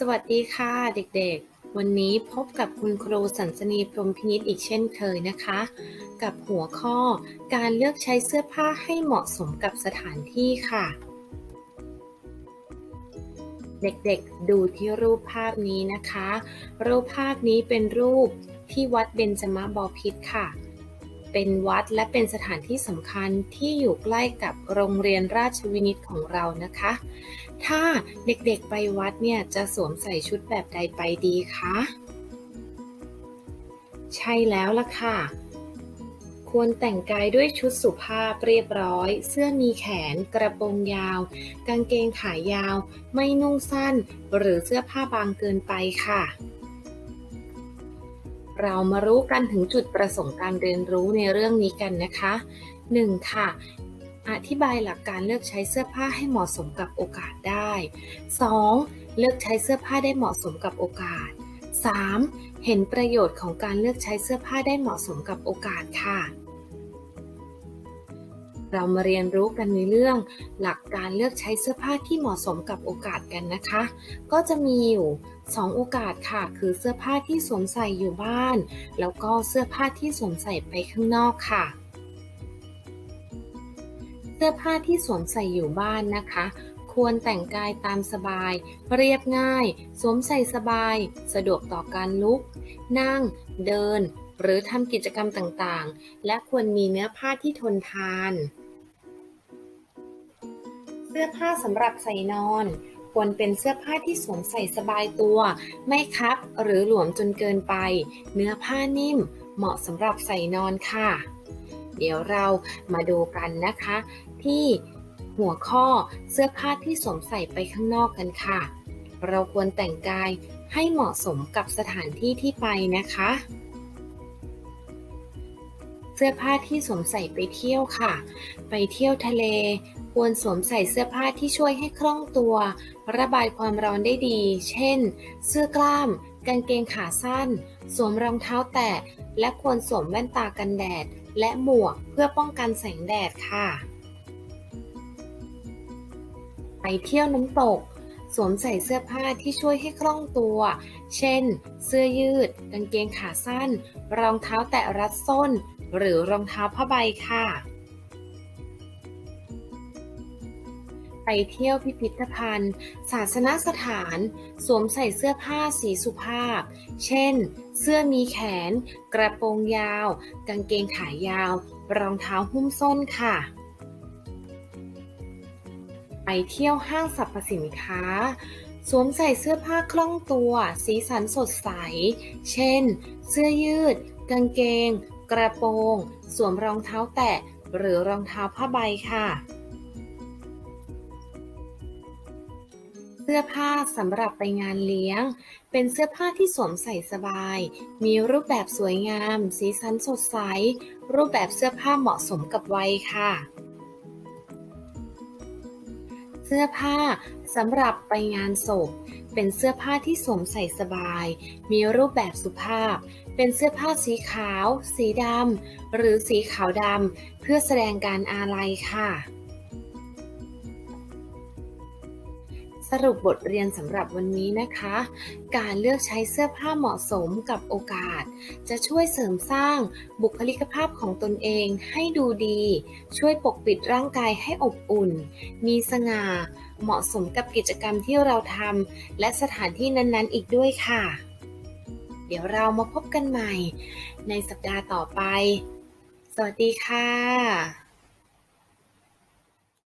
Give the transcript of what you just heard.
สวัสดีค่ะเด็กๆ วันนี้พบกับคุณครูสันสนีพรมพินิจอีกเช่นเคยนะคะ กับหัวข้อการเลือกใช้เสื้อผ้าให้เหมาะสมกับสถานที่ค่ะ เด็กๆ ดูที่รูปภาพนี้นะคะ รูปภาพนี้เป็นรูปที่วัดเบญจมบพิตรค่ะ เป็นวัดและเป็นสถานที่สำคัญที่อยู่ใกล้กับโรงเรียนราชวินิตของเรานะคะ ถ้าเด็กๆไปวัดเนี่ยจะสวมใส่ชุดแบบใดไปดีคะ ใช่แล้วล่ะค่ะ ควรแต่งกายด้วยชุดสุภาพเรียบร้อย เสื้อมีแขน กระโปรงยาว กางเกงขายาว ไม่นุ่งสั้น หรือเสื้อผ้าบางเกินไปค่ะ เรามารู้กันถึงจุดประสงค์การเรียนรู้ในเรื่องนี้กันนะคะ 1. ค่ะ อธิบายหลักการเลือกใช้เสื้อผ้าให้เหมาะสมกับโอกาสได้ 2. เลือกใช้เสื้อผ้าได้เหมาะสมกับโอกาส 3. เห็นประโยชน์ของการเลือกใช้เสื้อผ้าได้เหมาะสมกับโอกาสค่ะ เรามาเรียนรู้กันในเรื่องหลักการเลือกใช้เสื้อผ้าที่เหมาะสมกับโอกาสกันนะคะ ก็จะมีอยู่2โอกาสค่ะ คือเสื้อผ้าที่สวมใส่อยู่บ้าน แล้วก็เสื้อผ้าที่สวมใส่ไปข้างนอกค่ะ เสื้อผ้าที่สวมใส่อยู่บ้านนะคะควรแต่งกายตามสบาย เรียบง่าย สวมใส่สบาย สะดวกต่อการลุก นั่ง เดิน หรือทำกิจกรรมต่างๆ และควรมีเนื้อผ้าที่ทนทาน สื้อผ้าสำหรับใส่นอน ควรเป็นเสื้อผ้าที่สวมใส่สบายตัว ไม่คับหรือหลวมจนเกินไป เนื้อผ้านิ่ม เหมาะสำหรับใส่นอนค่ะ เดี๋ยวเรามาดูกันนะคะ ที่หัวข้อเสื้อผ้าที่สวมใส่ไปข้างนอกกันค่ะ เราควรแต่งกายให้เหมาะสมกับสถานที่ที่ไปนะคะ เสื้อผ้าที่สวมใส่ไปเที่ยวค่ะ ไปเที่ยวทะเล ควรสวมใส่เสื้อผ้าที่ช่วยให้คล่องตัว ระบายความร้อนได้ดี เช่น เสื้อกล้าม กางเกงขาสั้น สวมรองเท้าแตะ และควรสวมแว่นตากันแดด และหมวกเพื่อป้องกันแสงแดดค่ะ ไปเที่ยวน้ำตก สวมใส่เสื้อผ้าที่ช่วยให้คล่องตัว เช่น เสื้อยืด กางเกงขาสั้น รองเท้าแตะรัดส้น หรือรองเท้าผ้าใบค่ะ ไปเที่ยวพิพิธภัณฑ์ ศาสนสถาน สวมใส่เสื้อผ้าสีสุภาพ เช่น เสื้อมีแขน กระโปรงยาว กางเกงขายาว รองเท้าหุ้มส้นค่ะ ไปเที่ยวห้างสรรพสินค้าสวมใส่เสื้อผ้าคล่องตัว สีสันสดใส เช่น เสื้อยืด กางเกง กระโปรง สวมรองเท้าแตะ หรือรองเท้าผ้าใบค่ะ เสื้อผ้าสำหรับไปงานเลี้ยง เป็นเสื้อผ้าที่สวมใส่สบาย มีรูปแบบสวยงาม สีสันสดใส รูปแบบเสื้อผ้าเหมาะสมกับวัยค่ะ เสื้อผ้าสำหรับไปงานศพ เป็นเสื้อผ้าที่สวมใส่สบาย มีรูปแบบสุภาพ เป็นเสื้อผ้าสีขาว สีดำ หรือสีขาวดำเพื่อแสดงการอาลัยค่ะ สรุปบทเรียนสำหรับวันนี้นะคะ การเลือกใช้เสื้อผ้าเหมาะสมกับโอกาส จะช่วยเสริมสร้างบุคลิกภาพของตนเองให้ดูดี ช่วยปกปิดร่างกายให้อบอุ่น มีสง่า เหมาะสมกับกิจกรรมที่เราทำและสถานที่นั้นๆ อีกด้วยค่ะ เดี๋ยวเรามาพบกันใหม่ ในสัปดาห์ต่อไป สวัสดีค่ะ